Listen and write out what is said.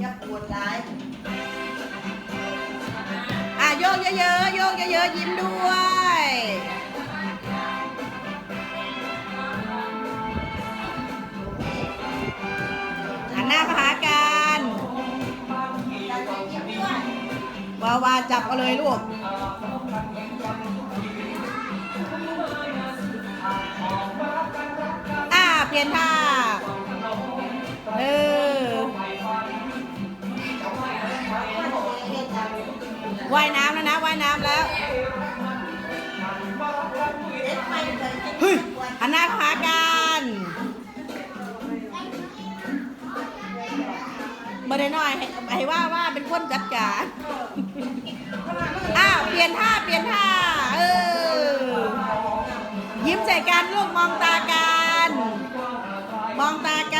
อย่าปวดร้ายอะโยกเยอะๆโยกเยอะๆยิ้มด้วยหันหน้ามาหากันวยวาวาจับเอาเลยลูกอ่าเปลี่ยนท่า ว่ายน้ำแล้วนะว่ายน้ำแล้ว เฮ้ยหันหน้ามาหากันมาได้หน่อยให้ให้ว่าว่าเป็นคนจัดการอ้าวเปลี่ยนท่าเปลี่ยนท่า เออ ยิ้มใส่กันลูกมองตากัน มองตากัน